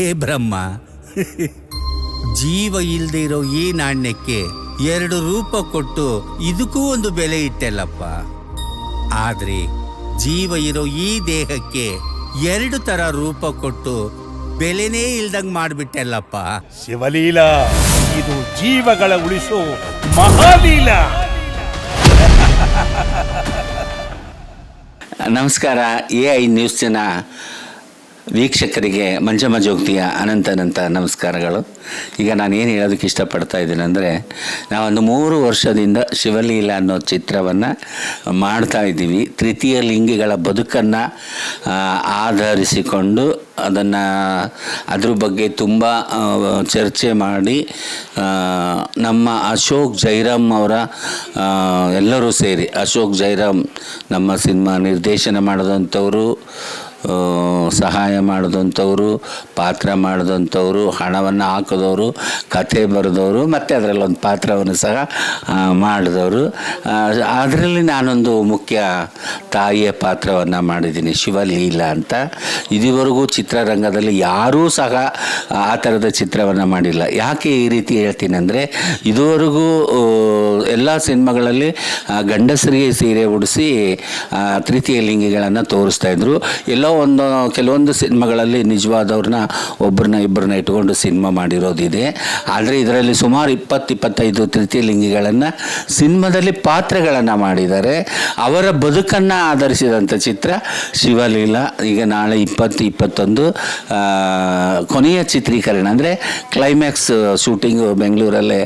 ಏ ಬ್ರಹ್ಮ ಜೀವ ಇಲ್ಲದೆ ಇರೋ ಈ ನಾಣ್ಯಕ್ಕೆ ಎರಡು ರೂಪ ಕೊಟ್ಟು ಇದಕ್ಕೂ ಒಂದು ಬೆಲೆ ಇಟ್ಟೆಲ್ಲಪ್ಪ. ಆದ್ರೆ ಜೀವ ಇರೋ ಈ ದೇಹಕ್ಕೆ ಎರಡು ತರ ರೂಪ ಕೊಟ್ಟು ಬೆಲೆನೇ ಇಲ್ದಂಗ್ ಮಾಡ್ಬಿಟ್ಟೆಲ್ಲಪ್ಪ. ಶಿವಲೀಲಾ ಇದು ಜೀವಗಳ ಉಳಿಸೋ ಮಹಾಲೀಲಾ. ನಮಸ್ಕಾರ ಎ ಐ ನ್ಯೂಸ್ ಜನ. ವೀಕ್ಷಕರಿಗೆ ಮಂಜಮ್ಮ ಜೋಗ್ತಿಯ ಅನಂತ ಅನಂತ ನಮಸ್ಕಾರಗಳು. ಈಗ ನಾನು ಏನು ಹೇಳೋದಕ್ಕೆ ಇಷ್ಟಪಡ್ತಾ ಇದ್ದೀನಿ ಅಂದರೆ, ನಾವೊಂದು ಮೂರು ವರ್ಷದಿಂದ ಶಿವಲೀಲ ಅನ್ನೋ ಚಿತ್ರವನ್ನು ಮಾಡ್ತಾ ಇದ್ದೀವಿ. ತೃತೀಯ ಲಿಂಗಿಗಳ ಬದುಕನ್ನು ಆಧರಿಸಿಕೊಂಡು ಅದನ್ನು ಅದ್ರ ಬಗ್ಗೆ ತುಂಬ ಚರ್ಚೆ ಮಾಡಿ ನಮ್ಮ ಅಶೋಕ್ ಜೈರಾಮ್ ಅವರ ಎಲ್ಲರೂ ಸೇರಿ, ಅಶೋಕ್ ಜೈರಾಮ್ ನಮ್ಮ ಸಿನಿಮಾ ನಿರ್ದೇಶನ ಮಾಡಿದಂಥವರು ಸಹಾಯ ಮಾಡಿದಂಥವರು, ಪಾತ್ರ ಮಾಡಿದಂಥವರು, ಹಣವನ್ನು ಹಾಕಿದವರು ಕತೆ ಬರೆದವರು, ಮತ್ತು ಅದರಲ್ಲೊಂದು ಪಾತ್ರವನ್ನು ಸಹ ಮಾಡಿದವರು. ಅದರಲ್ಲಿ ನಾನೊಂದು ಮುಖ್ಯ ತಾಯಿಯ ಪಾತ್ರವನ್ನು ಮಾಡಿದ್ದೀನಿ, ಶಿವಲೀಲಾ ಅಂತ. ಇದುವರೆಗೂ ಚಿತ್ರರಂಗದಲ್ಲಿ ಯಾರೂ ಸಹ ಆ ಥರದ ಚಿತ್ರವನ್ನು ಮಾಡಿಲ್ಲ. ಯಾಕೆ ಈ ರೀತಿ ಹೇಳ್ತೀನಿ ಅಂದರೆ, ಇದುವರೆಗೂ ಎಲ್ಲ ಸಿನಿಮಾಗಳಲ್ಲಿ ಗಂಡಸರಿಗೆ ಸೀರೆ ಉಡಿಸಿ ತೃತೀಯ ಲಿಂಗಿಗಳನ್ನು ತೋರಿಸ್ತಾ ಇದ್ರು. ಎಲ್ಲೋ ಒಂದು ಕೆಲವೊಂದು ಸಿನಿಮಾಗಳಲ್ಲಿ ನಿಜವಾದವ್ರನ್ನ ಒಬ್ಬರನ್ನ ಇಬ್ಬರನ್ನ ಇಟ್ಕೊಂಡು ಸಿನಿಮಾ ಮಾಡಿರೋದಿದೆ. ಆದರೆ ಇದರಲ್ಲಿ ಸುಮಾರು ಇಪ್ಪತ್ತು, ಇಪ್ಪತ್ತೈದು ತೃತೀಯ ಲಿಂಗಿಗಳನ್ನು ಸಿನಿಮಾದಲ್ಲಿ ಪಾತ್ರಗಳನ್ನು ಮಾಡಿದ್ದಾರೆ. ಅವರ ಬದುಕನ್ನು ಆಧರಿಸಿದಂಥ ಚಿತ್ರ ಶಿವಲೀಲಾ. ಈಗ ನಾಳೆ ಇಪ್ಪತ್ತು, ಇಪ್ಪತ್ತೊಂದು ಕೊನೆಯ ಚಿತ್ರೀಕರಣ ಅಂದರೆ ಕ್ಲೈಮ್ಯಾಕ್ಸ್ ಶೂಟಿಂಗು ಬೆಂಗಳೂರಲ್ಲೇ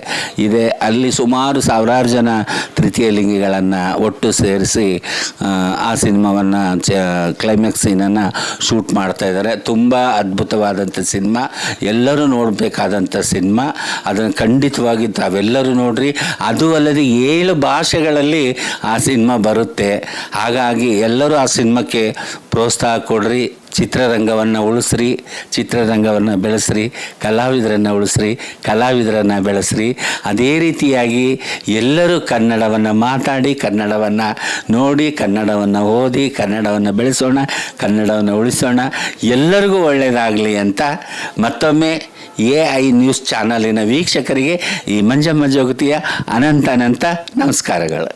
ಇದೆ. ಅಲ್ಲಿ ಸುಮಾರು ಸಾವಿರಾರು ಜನ ತೃತೀಯ ಲಿಂಗಿಗಳನ್ನು ಒಟ್ಟು ಸೇರಿಸಿ, ಆ ಸಿನಿಮಾವನ್ನು ಚ ಕ್ಲೈಮ್ಯಾಕ್ಸ್ ಸೀನನ್ನು ಶೂಟ್ ಮಾಡ್ತಾ ಇದ್ದಾರೆ. ತುಂಬ ಅದ್ಭುತವಾದಂಥ ಸಿನಿಮಾ. ಎಲ್ಲರೂ ನೋಡಬೇಕಾದಂಥ ಸಿನಿಮಾ. ಅದನ್ನು ಖಂಡಿತವಾಗಿ ತಾವೆಲ್ಲರೂ ನೋಡ್ರಿ. ಅದು ಅಲ್ಲದೆ ಏಳು ಭಾಷೆಗಳಲ್ಲಿ ಆ ಸಿನಿಮಾ ಬರುತ್ತೆ. ಹಾಗಾಗಿ ಎಲ್ಲರೂ ಆ ಸಿನಿಮಾಕ್ಕೆ ಪ್ರೋತ್ಸಾಹ ಕೊಡ್ರಿ. ಚಿತ್ರರಂಗವನ್ನು ಉಳಿಸ್ರಿ, ಚಿತ್ರರಂಗವನ್ನು ಬೆಳೆಸ್ರಿ, ಕಲಾವಿದರನ್ನು ಉಳಿಸ್ರಿ, ಕಲಾವಿದರನ್ನು ಬೆಳೆಸ್ರಿ. ಅದೇ ರೀತಿಯಾಗಿ ಎಲ್ಲರೂ ಕನ್ನಡವನ್ನು ಮಾತಾಡಿ, ಕನ್ನಡವನ್ನು ನೋಡಿ, ಕನ್ನಡವನ್ನು ಓದಿ, ಕನ್ನಡವನ್ನು ಬೆಳೆಸೋಣ, ಕನ್ನಡವನ್ನು ಉಳಿಸೋಣ. ಎಲ್ಲರಿಗೂ ಒಳ್ಳೆಯದಾಗಲಿ ಅಂತ ಮತ್ತೊಮ್ಮೆ ಎ ಐ ನ್ಯೂಸ್ ಚಾನಲಿನ ವೀಕ್ಷಕರಿಗೆ ಈ ಮಂಜಮ್ಮ ಜೋಗತಿಯ ಅನಂತ ಅನಂತ ನಮಸ್ಕಾರಗಳು.